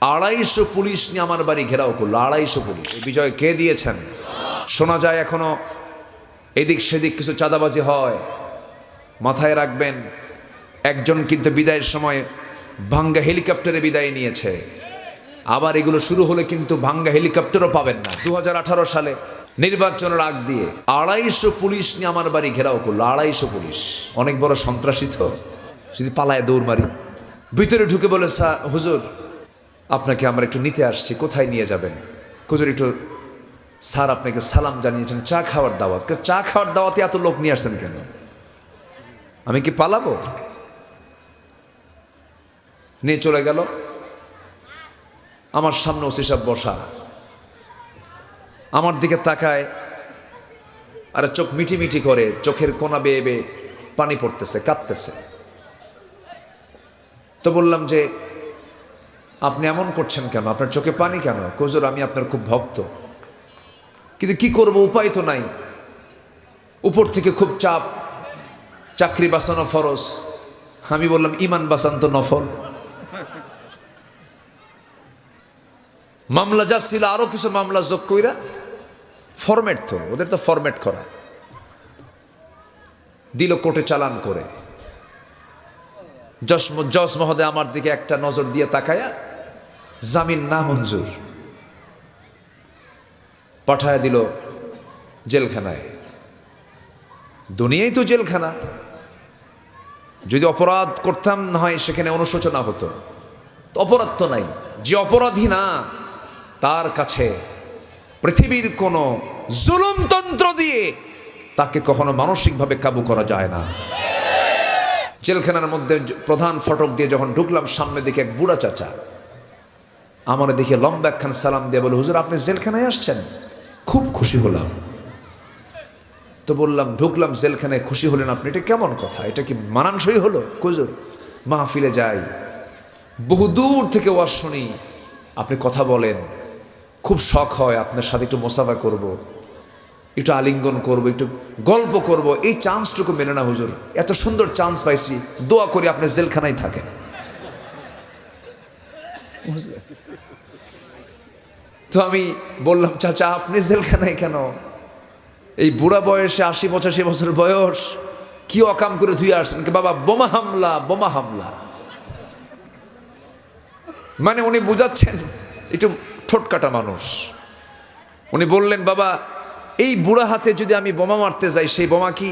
আড়াইশো পুলিশ নিয়ে আমার বাড়ি ঘেরাও করল, আড়াইশো পুলিশ। এই বিজয় কে দিয়েছেন? শোনা যায় এখনও এদিক সেদিক কিছু চাঁদাবাজি হয়। মাথায় রাখবেন, একজন কিন্তু বিদায়ের সময় ভাঙ্গা হেলিকপ্টারে বিদায় নিয়েছে। আবার এগুলো শুরু হলে কিন্তু ভাঙ্গা হেলিকপ্টারও পাবেন না। দু হাজার আঠারো সালে নির্বাচনের আগ দিয়ে আড়াইশো পুলিশ নিয়ে আমার বাড়ি ঘেরাও করল, আড়াইশো পুলিশ। অনেক বড় সন্ত্রাসী তো। যদি পালায় দৌড় মারি। ভিতরে ঢুকে বলে, স্যার, হুজুর আপনাকে আমরা একটু নিতে আসছি, কোথায় নিয়ে যাবেন? হুজুর, একটু স্যার আপনাকে সালাম জানিয়েছেন, চা খাওয়ার দাওয়াত। চা খাওয়ার দাওয়াতে এত লোক নিয়ে আসছেন কেন? আমি কি পালাবো? নিয়ে চলে গেল। আমার সামনে ওসি সাহেব বসা। আমার দিকে তাকায়, আর চোখ মিটি মিটি করে, চোখের কোনা বেয়ে বেয়ে পানি পড়তেছে কাঁদতেছে তো বললাম যে আপনি এমন করছেন কেন? আপনার চোখে পানি কেন? কোজোর আমি আপনার খুব ভক্ত। কিন্তু কি করব? উপায় তো নাই। উপর থেকে খুব চাপ। চাকরি বাঁচানো ফরজ। আমি বললাম, ইমান বাঁচান তো নফল। মামলা যা ছিল, আরও কিছু মামলা যোগ কইরা ফরম্যাট তো, ওদের তো ফরম্যাট করা। দিল কোর্টে চালান করে। জস জজ মহোদয় আমার দিকে একটা নজর দিয়ে তাকায়া জামিন না মঞ্জুর। পাঠায় দিল জেলখানায়। দুনিয়াই তো জেলখানা। যদি অপরাধ করতাম, না হয় সেখানে অনুশোচনা হতো। অপরাধ তো নাই। যে অপরাধী না, তার কাছে পৃথিবীর কোনো জুলুমতন্ত্র দিয়ে তাকে কখনো মানসিকভাবে কাবু করা যায় না। জেলখানার মধ্যে প্রধান ফটক দিয়ে যখন ঢুকলাম সামনে দিকে এক বুড়া চাচা। আমার দেখে লম্বা খান সালাম দিয়ে বলে, হুজুর, আপনি জেলখানায় আসছেন? খুব খুশি হলাম। তো বললাম, ঢুকলাম জেলখানায়, খুশি হলেন আপনি? এটা কেমন কথা? এটা কি মানানসই হলো? কুজুর মাহফিলে যাই। বহু দূর থেকে ওয়াজ শুনি। আপনি কথা বলেন। খুব শখ হয় আপনার সাথে একটু মোসাফা করব। একটু আলিঙ্গন করব, একটু গল্প করব। এই চান্সটুকু মেনে না, হুজুর। এত সুন্দর চান্স পাইছি। দোয়া করি আপনি জেলখানায় থাকেন। তো আমি বললাম, চাচা, আপনি জেলখানায় কেন? এই বুড়া বয়সে আশি, পঁচাশি বছর বয়স, কি অকাম করে ধুয়ে আসছেন বাবা, বোমা হামলা বোমা হামলা। মানে উনি বুঝাচ্ছেন, একটু ঠোঁটকাটা মানুষ। উনি বললেন, বাবা, এই বুড়া হাতে যদি আমি বোমা মারতে যাই, সেই বোমা কি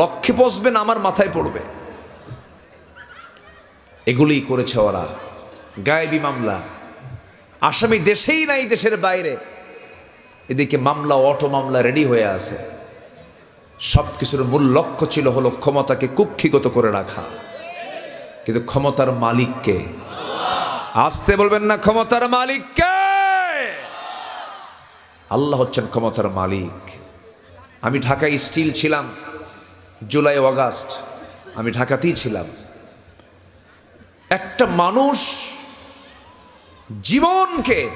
লক্ষ্যে পচবে না আমার মাথায় পড়বে? এগুলোই করেছে ওরা। গায়েবী মামলা। আসামি দেশেই নাই, দেশের বাইরে। এদিকে মামলা, অটো মামলা রেডি হয়ে আছে। সব কিছুর মূল লক্ষ্য ছিল হলো ক্ষমতাকে কুক্ষিগত করে রাখা। কিন্তু ক্ষমতার মালিককে আসতে বলবেন না ক্ষমতার মালিককে আল্লাহ হচ্ছেন ক্ষমতার মালিক। আমি ঢাকায় স্টিল ছিলাম, জুলাই, অগাস্ট। আমি ঢাকাতেই ছিলাম। একটা মানুষ জীবনকে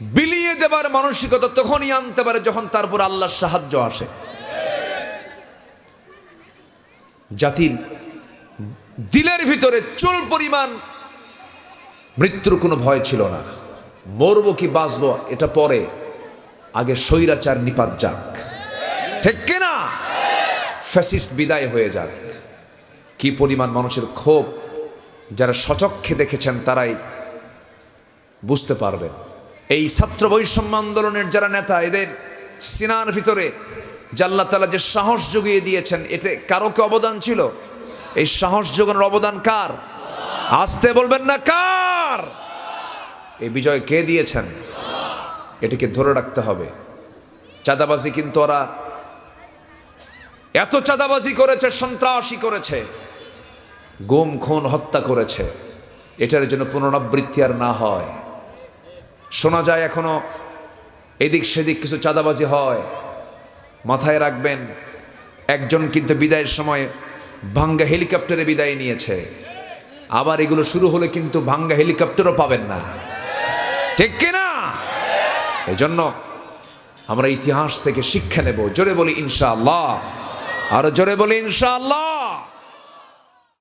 বিলিয়ে দেবার মানসিকতা তখনই আনতে পারে যখন তারপর আল্লাহর সাহায্য আসে। জাতির দিলের ভিতরে চুল পরিমাণ মৃত্যুর কোনো ভয় ছিল না। মরবো কি বাঁচবো এটা পরে আগে স্বৈরাচার নিপাত যাক। ঠিক কিনা? ফ্যাসিস্ট বিদায় হয়ে যাক। কি পরিমাণ মানুষের ক্ষোভ যারা সচক্ষে দেখেছেন তারাই বুঝতে পারবেন এই ছাত্র বৈষম্য আন্দোলনের যারা নেতা, এদের সিনার ভিতরে জাল্লা তালা যে সাহস জুগিয়ে দিয়েছেন, এতে কারও কি অবদান ছিল? এই সাহস যোগানোর অবদান কার? আসতে বলবেন না, কার? এই বিজয় কে দিয়েছেন? এটিকে ধরে রাখতে হবে। চাঁদাবাজি কিন্তু ওরা এত চাঁদাবাজি করেছে, সন্ত্রাসী করেছে, গুম, খুন, হত্যা করেছে। এটার জন্য পুনরাবৃত্তি আর না হয়। শোনা যায় এখনও, এদিক সেদিক কিছু চাঁদাবাজি হয়। মাথায় রাখবেন, একজন কিন্তু বিদায়ের সময় ভাঙ্গা হেলিকপ্টারে বিদায় নিয়েছে। আবার এগুলো শুরু হলে কিন্তু ভাঙ্গা হেলিকপ্টারও পাবেন না। ঠিক কিনা এই জন্য আমরা ইতিহাস থেকে শিক্ষা নেব। জোরে বলি ইনশাআল্লাহ। আরও জোরে বলি ইনশাআল্লাহ।